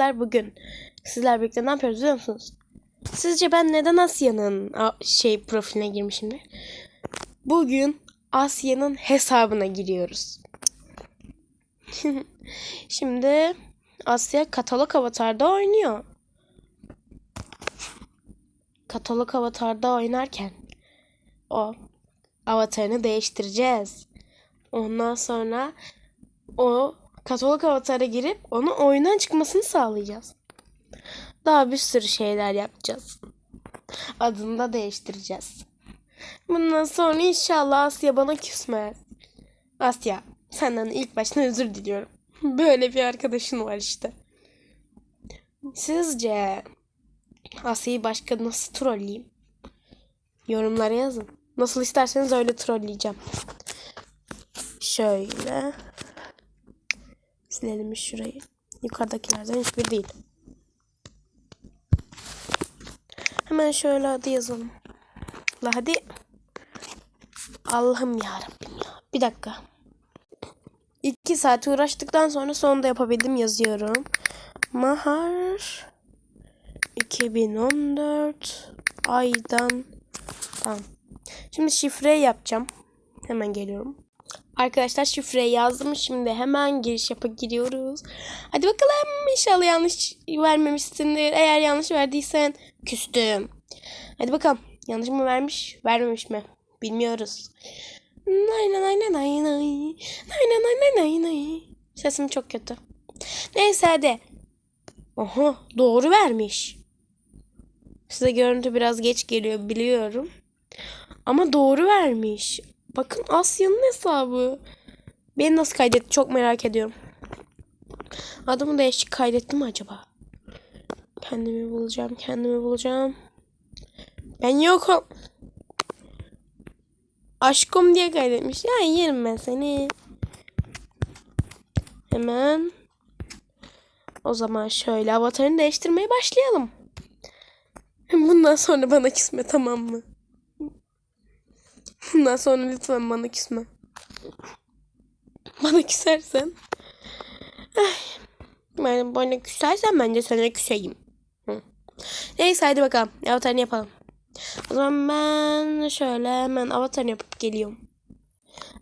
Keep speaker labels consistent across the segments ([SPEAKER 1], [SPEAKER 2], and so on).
[SPEAKER 1] arkadaşlar bugün sizler birlikte ne yapıyoruz biliyor musunuz? Sizce ben neden Asya'nın şey profiline girmişimdir? Bugün Asya'nın hesabına giriyoruz. Şimdi Asya katalog avatarda oynuyor. Katalog avatarda oynarken o avatarını değiştireceğiz. Ondan sonra o katalog avatara girip onu oyundan çıkmasını sağlayacağız. Daha bir sürü şeyler yapacağız. Adını da değiştireceğiz. Bundan sonra inşallah Asya bana küsmez. Asya senden ilk başta özür diliyorum. Böyle bir arkadaşın var işte. Sizce Asya'yı başka nasıl trolleyeyim? Yorumlara yazın. Nasıl isterseniz öyle trolleyeceğim. Şöyle. Silelim şurayı. Yukarıdakilerden hiçbir değil. Hemen şöyle adı yazalım. La hadi. Allah'ım ya Rabbim ya. Bir dakika. İki saat uğraştıktan sonra sonunda yapabildim yazıyorum. Mahar 2014 aydan tamam. Şimdi şifreyi yapacağım. Hemen geliyorum. Arkadaşlar şifreyi yazdım. Şimdi hemen giriş yapıp giriyoruz. Hadi bakalım. İnşallah yanlış vermemişsindir. Eğer yanlış verdiysen küstüm. Hadi bakalım. Yanlış mı vermiş? Vermemiş mi? Bilmiyoruz. Nay. Sesim çok kötü. Neyse hadi. Oha doğru vermiş. Size görüntü biraz geç geliyor biliyorum. Ama doğru vermiş. Bakın Asya'nın hesabı. Beni nasıl kaydetti çok merak ediyorum. Adımı değişik kaydetti mi acaba? Kendimi bulacağım, kendimi bulacağım. Ben yokum. Aşkım diye kaydetmiş. Ya yerim ben seni. Hemen. O zaman şöyle avatarını değiştirmeye başlayalım. Bundan sonra bana küsme tamam mı? Bundan sonra lütfen bana küsme. Bana küsersen. Ben bana küsersen ben de sana küseyim. Hı. Neyse hadi bakalım. Avatarını yapalım. O zaman ben şöyle hemen avatarını yapıp geliyorum.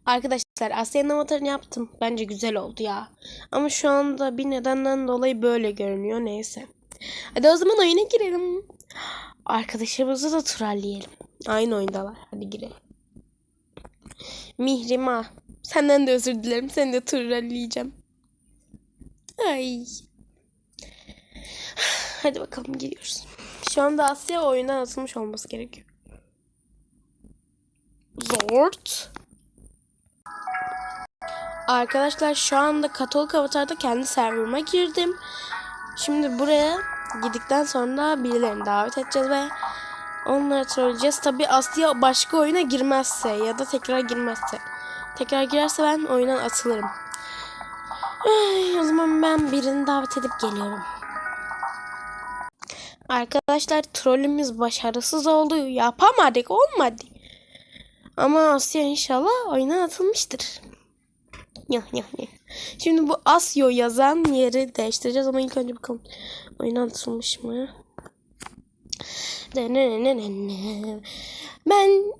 [SPEAKER 1] Arkadaşlar Asya'nın avatarını yaptım. Bence güzel oldu ya. Ama şu anda bir nedenden dolayı böyle görünüyor. Neyse. Hadi o zaman oyuna girelim. Arkadaşlarımızı da trolleyelim. Aynı oyundalar. Hadi girelim. Mihrima. Senden de özür dilerim. Seni de trolleyeceğim. Ay. Hadi bakalım giriyoruz. Şu anda Asya oyundan atılmış olması gerekiyor. Zort. Arkadaşlar şu anda Katolik Avatar'da kendi serverıma girdim. Şimdi buraya gidikten sonra birilerini davet edeceğiz ve onları trolleyeceğiz. Tabi Asya başka oyuna girmezse ya da tekrar girmezse. Tekrar girerse ben oyundan atılırım. Ay, o zaman ben birini davet edip geliyorum. Arkadaşlar trollümüz başarısız oldu. Yapamadık olmadı. Ama Asya inşallah oyuna atılmıştır. Ya, ya, ya. Şimdi bu Asyo yazan yeri değiştireceğiz ama ilk önce bakalım. Oyuna atılmış mı? Ben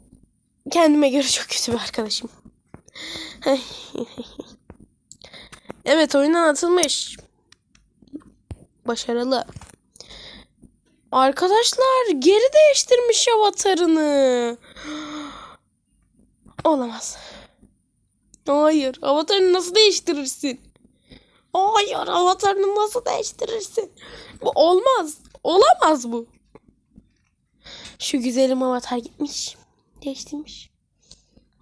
[SPEAKER 1] kendime göre çok kötü bir arkadaşım. evet oyundan atılmış. Başarılı. Arkadaşlar geri değiştirmiş avatarını. Olamaz. Hayır. Avatarını nasıl değiştirirsin? Hayır. Avatarını nasıl değiştirirsin? Bu olmaz. Olamaz bu. Şu güzelim avatar gitmiş. Değiştirmiş.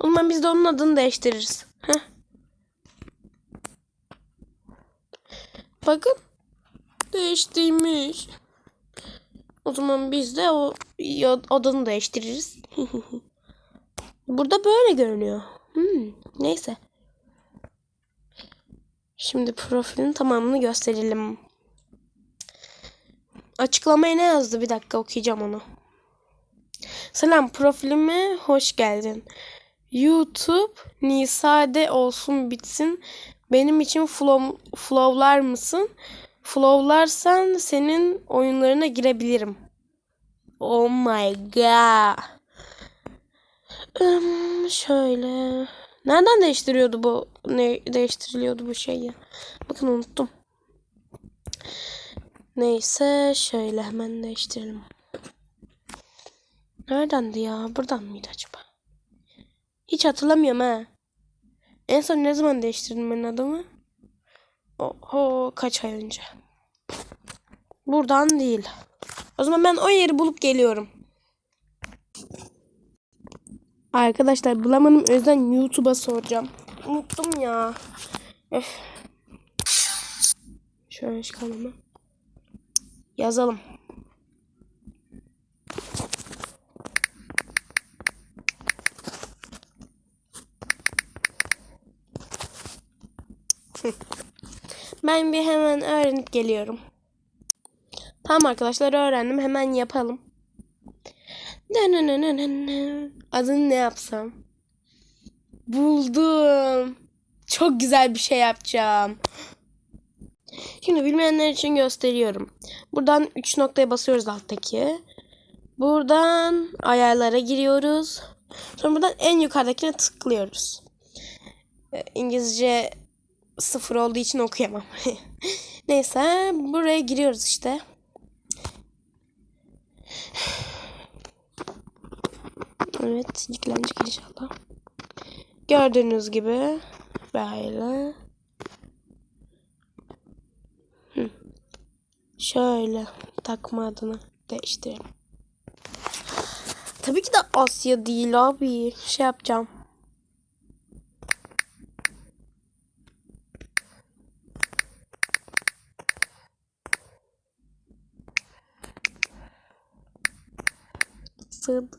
[SPEAKER 1] O zaman biz de onun adını değiştiririz. Heh. Bakın. Değiştirmiş. O zaman biz de o adını değiştiririz. Burada böyle görünüyor. Hmm, neyse. Şimdi profilin tamamını gösterelim. Açıklamaya ne yazdı? Bir dakika okuyacağım onu. Selam profilime hoş geldin. YouTube Nisa'de olsun bitsin. Benim için flow, flowlar mısın? flowlarsan senin oyunlarına girebilirim. Oh my god. Im, şöyle. Nereden değiştiriyordu bu? Ne değiştiriliyordu bu şey ya? Bakın unuttum. Neyse şöyle hemen değiştirelim. Neredendi ya? Buradan mıydı acaba? Hiç hatırlamıyorum ha. En son ne zaman değiştirdim ben adımı? Oho kaç ay önce. Buradan değil. O zaman ben o yeri bulup geliyorum. Arkadaşlar bulamadım. O yüzden YouTube'a soracağım. Unuttum ya. Öf. Şöyle çıkalım. Yazalım. Ben bir hemen öğrenip geliyorum. Tamam arkadaşlar öğrendim. Hemen yapalım. Adını ne yapsam? Buldum. Çok güzel bir şey yapacağım. Şimdi bilmeyenler için gösteriyorum. Buradan 3 noktaya basıyoruz alttaki. Buradan ayarlara giriyoruz. Sonra buradan en yukarıdakine tıklıyoruz. Ee, İngilizce sıfır olduğu için okuyamam. Neyse buraya giriyoruz işte. Evet yüklenecek inşallah. Gördüğünüz gibi böyle. Şöyle takma adını değiştirelim. Tabii ki de Asya değil abi. Şey yapacağım. Sıdık.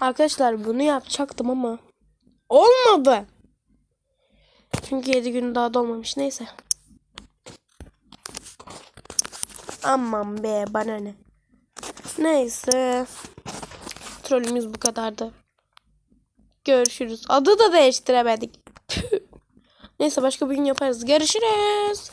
[SPEAKER 1] Arkadaşlar bunu yapacaktım ama olmadı. Çünkü 7 gün daha dolmamış. Neyse. Aman be bana ne. Neyse. Trollümüz bu kadardı. Görüşürüz. Adı da değiştiremedik. Neyse başka bir gün yaparız. Görüşürüz.